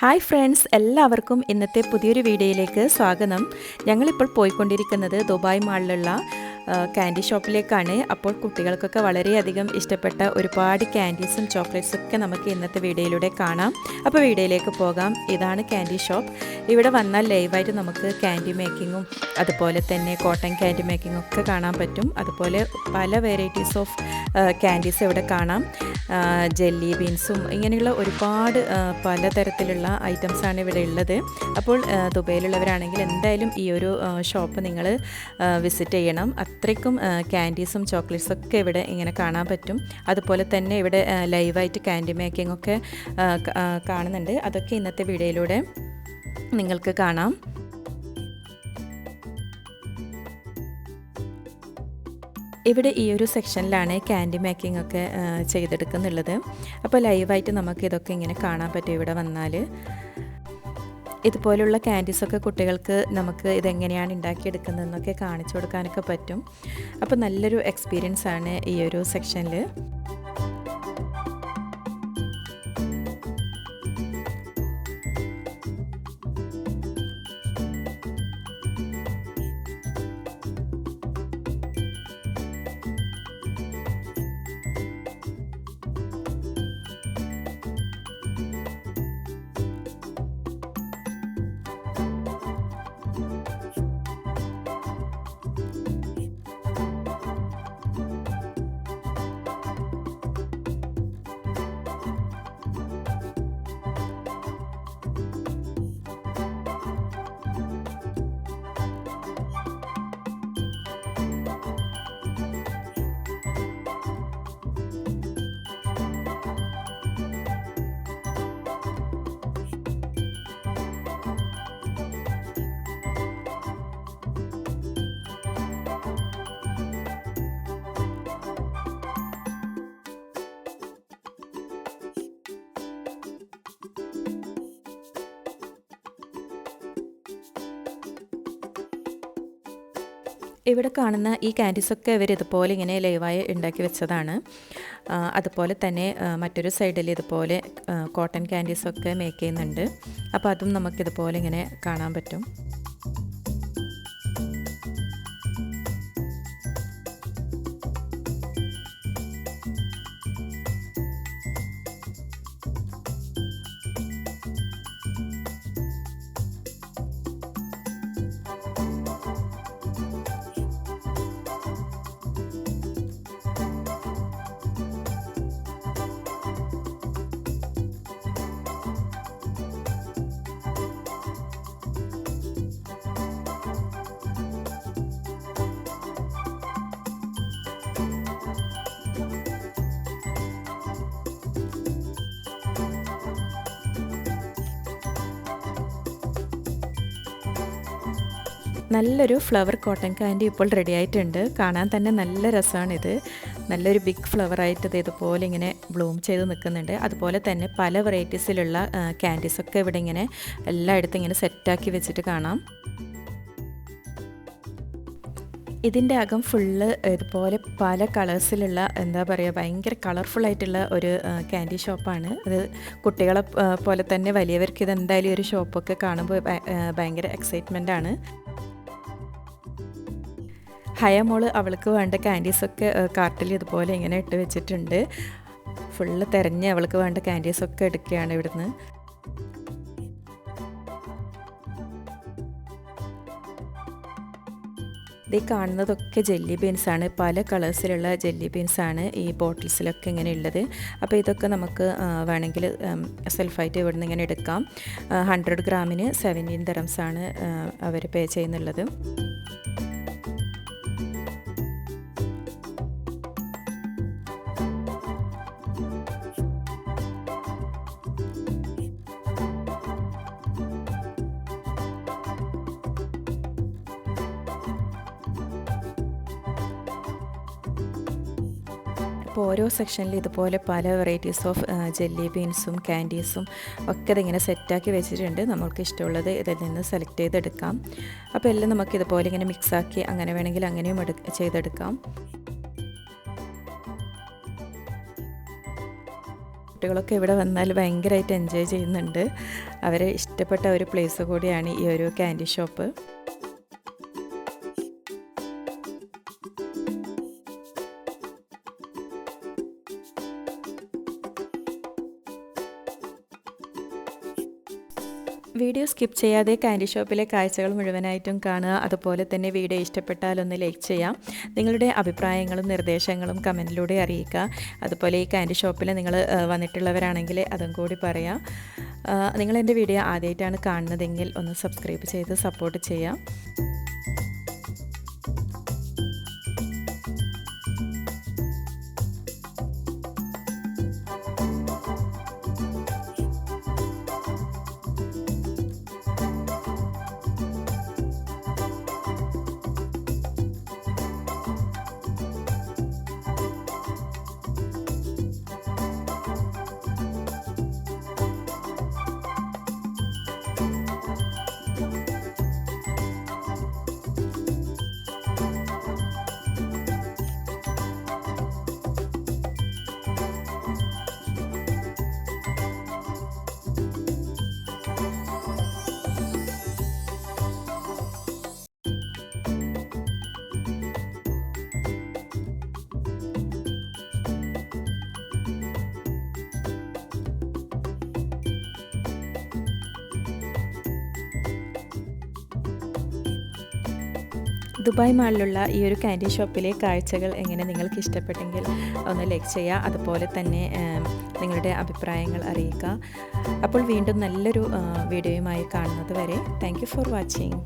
Hi friends എല്ലാവർക്കും ഇന്നത്തെ പുതിയൊരു വീഡിയോയിലേക്ക് സ്വാഗതം. ഞങ്ങളിപ്പോൾ പോയിക്കൊണ്ടിരിക്കുന്നത് ദുബായ് മാളിലുള്ള ക്യാൻഡി ഷോപ്പിലേക്കാണ് അപ്പോൾ കുട്ടികൾക്കൊക്കെ വളരെയധികം ഇഷ്ടപ്പെട്ട ഒരുപാട് ക്യാൻഡീസും ചോക്ലേറ്റ്സും ഒക്കെ നമുക്ക് ഇന്നത്തെ വീഡിയോയിലൂടെ കാണാം. അപ്പോൾ വീഡിയോയിലേക്ക് പോകാം. ഇതാണ് ക്യാൻഡി ഷോപ്പ് ഇവിടെ വന്നാൽ ലൈവായിട്ട് നമുക്ക് ക്യാൻഡി മേക്കിങ്ങും അതുപോലെ തന്നെ കോട്ടൺ ക്യാൻഡി മേക്കിങ്ങും ഒക്കെ കാണാൻ പറ്റും. അതുപോലെ പല വെറൈറ്റീസ് ഓഫ് ക്യാൻഡീസ് ഇവിടെ കാണാം. ജെല്ലി ബീൻസും ഇങ്ങനെയുള്ള ഒരുപാട് പലതരത്തിലുള്ള ഐറ്റംസാണ് ഇവിടെ ഉള്ളത്. അപ്പോൾ ദുബൈയിലുള്ളവരാണെങ്കിൽ എന്തായാലും ഈ ഒരു ഷോപ്പ് നിങ്ങൾ വിസിറ്റ് ചെയ്യണം. അത്രയ്ക്കും ക്യാൻഡീസും ചോക്ലേറ്റ്സും ഒക്കെ ഇവിടെ ഇങ്ങനെ കാണാൻ പറ്റും. അതുപോലെ തന്നെ ഇവിടെ ലൈവായിട്ട് ക്യാൻഡി മേക്കിംഗ് ഒക്കെ കാണുന്നുണ്ട്. അതൊക്കെ ഇന്നത്തെ വീഡിയോയിലൂടെ നിങ്ങൾക്ക് കാണാം. ഇവിടെ ഈ ഒരു സെക്ഷനിലാണ് ക്യാൻഡി മേക്കിംഗ് ഒക്കെ ചെയ്തെടുക്കുന്നുള്ളത്. അപ്പോൾ ലൈവായിട്ട് നമുക്ക് ഇതൊക്കെ ഇങ്ങനെ കാണാൻ പറ്റും ഇവിടെ വന്നാൽ. ഇതുപോലുള്ള ക്യാൻഡീസൊക്കെ കുട്ടികൾക്ക് നമുക്ക് ഇതെങ്ങനെയാണ് ഉണ്ടാക്കിയെടുക്കുന്നതെന്നൊക്കെ കാണിച്ചു കൊടുക്കാനൊക്കെ പറ്റും. അപ്പോൾ നല്ലൊരു എക്സ്പീരിയൻസ് ആണ് ഈ ഒരു സെക്ഷനിൽ ഇവിടെ കാണുന്ന ഈ ക്യാൻഡീസൊക്കെ ഇവർ ഇതുപോലെ ഇങ്ങനെ ലൈവായി ഉണ്ടാക്കി വെച്ചതാണ്. അതുപോലെ തന്നെ മറ്റൊരു സൈഡിൽ ഇതുപോലെ കോട്ടൺ ക്യാൻഡീസൊക്കെ മേക്ക് ചെയ്യുന്നുണ്ട്. അപ്പോൾ അതും നമുക്കിതുപോലെ ഇങ്ങനെ കാണാൻ പറ്റും. നല്ലൊരു ഫ്ലവർ കോട്ടൺ കാൻഡി ഇപ്പോൾ റെഡി ആയിട്ടുണ്ട്. കാണാൻ തന്നെ നല്ല രസമാണിത്. നല്ലൊരു ബിഗ് ഫ്ലവറായിട്ട് ഇത് ഇതുപോലെ ഇങ്ങനെ ബ്ലൂം ചെയ്ത് നിൽക്കുന്നുണ്ട്. അതുപോലെ തന്നെ പല വെറൈറ്റീസിലുള്ള ക്യാൻഡീസൊക്കെ ഇവിടെ ഇങ്ങനെ എല്ലായിടത്തും ഇങ്ങനെ സെറ്റാക്കി വെച്ചിട്ട് കാണാം. ഇതിന്റെ അകം ഫുള്ള് ഇതുപോലെ പല കളേഴ്സിലുള്ള എന്താ പറയുക ഭയങ്കര കളർഫുൾ ആയിട്ടുള്ള ഒരു ക്യാൻഡി ഷോപ്പാണ് അത് കുട്ടികളെ പോലെ തന്നെ വലിയവർക്ക് ഇത് എന്തായാലും ഒരു ഷോപ്പൊക്കെ കാണുമ്പോൾ ഭയങ്കര എക്സൈറ്റ്മെന്റ് ആണ്. ഹയ മോൾ അവൾക്ക് വേണ്ട ക്യാൻഡീസൊക്കെ കാർട്ടിൽ ഇതുപോലെ ഇങ്ങനെ ഇട്ട് വെച്ചിട്ടുണ്ട്. ഫുള്ള് തിരഞ്ഞ് അവൾക്ക് വേണ്ട ക്യാൻഡീസൊക്കെ എടുക്കുകയാണ് ഇവിടുന്ന്. ഇത് കാണുന്നതൊക്കെ ജെല്ലി ബീൻസ് ആണ്. പല കളേഴ്സിലുള്ള ജെല്ലി ബീൻസ് ആണ് ഈ ബോട്ടിൽസിലൊക്കെ ഇങ്ങനെ ഉള്ളത്. അപ്പോൾ ഇതൊക്കെ നമുക്ക് വേണമെങ്കിൽ സെൽഫായിട്ട് ഇവിടുന്ന് ഇങ്ങനെ എടുക്കാം. ഹൺഡ്രഡ് ഗ്രാമിന് സെവന്റീൻ തരംസാണ് അവർ പേ ചെയ്യുന്നുള്ളത്. അപ്പോൾ ഓരോ സെക്ഷനിൽ ഇതുപോലെ പല വെറൈറ്റീസ് ഓഫ് ജെല്ലി ബീൻസും ക്യാൻഡീസും ഒക്കെ ഇതിങ്ങനെ സെറ്റാക്കി വെച്ചിട്ടുണ്ട്. നമുക്ക് ഇഷ്ടമുള്ളത് ഇതിൽ നിന്ന് സെലക്ട് ചെയ്തെടുക്കാം. അപ്പോൾ എല്ലാം നമുക്ക് ഇതുപോലെ ഇങ്ങനെ മിക്സാക്കി അങ്ങനെ വേണമെങ്കിൽ അങ്ങനെയും എടു ചെയ്തെടുക്കാം. കുട്ടികളൊക്കെ ഇവിടെ വന്നാൽ ഭയങ്കരമായിട്ട് എൻജോയ് ചെയ്യുന്നുണ്ട്. അവരെ ഇഷ്ടപ്പെട്ട ഒരു പ്ലേസ് കൂടിയാണ് ഈ ഒരു ക്യാൻഡി ഷോപ്പ് വീഡിയോ സ്കിപ്പ് ചെയ്യാതെ കാൻഡി ഷോപ്പിലെ കാഴ്ചകൾ മുഴുവനായിട്ടും കാണുക. അതുപോലെ തന്നെ വീഡിയോ ഇഷ്ടപ്പെട്ടാൽ ഒന്ന് ലൈക്ക് ചെയ്യാം. നിങ്ങളുടെ അഭിപ്രായങ്ങളും നിർദ്ദേശങ്ങളും കമന്റിലൂടെ അറിയിക്കുക. അതുപോലെ ഈ കാൻഡി ഷോപ്പിൽ നിങ്ങൾ വന്നിട്ടുള്ളവരാണെങ്കിൽ അതും കൂടി പറയാം. നിങ്ങൾ എന്റെ വീഡിയോ ആദ്യമായിട്ടാണ് കാണുന്നതെങ്കിൽ ഒന്ന് സബ്സ്ക്രൈബ് ചെയ്ത് സപ്പോർട്ട് ചെയ്യാം. ദുബായ് മാളിലുള്ള ഈ ഒരു കാൻഡി ഷോപ്പിലെ കാഴ്ചകൾ എങ്ങനെ നിങ്ങൾക്ക് ഇഷ്ടപ്പെട്ടെങ്കിൽ ഒന്ന് ലൈക്ക് ചെയ്യുക അതുപോലെ തന്നെ നിങ്ങളുടെ അഭിപ്രായങ്ങൾ അറിയിക്കുക അപ്പോൾ വീണ്ടും നല്ലൊരു വീഡിയോയുമായി കാണുന്നത് വരെ താങ്ക് ഫോർ വാച്ചിങ്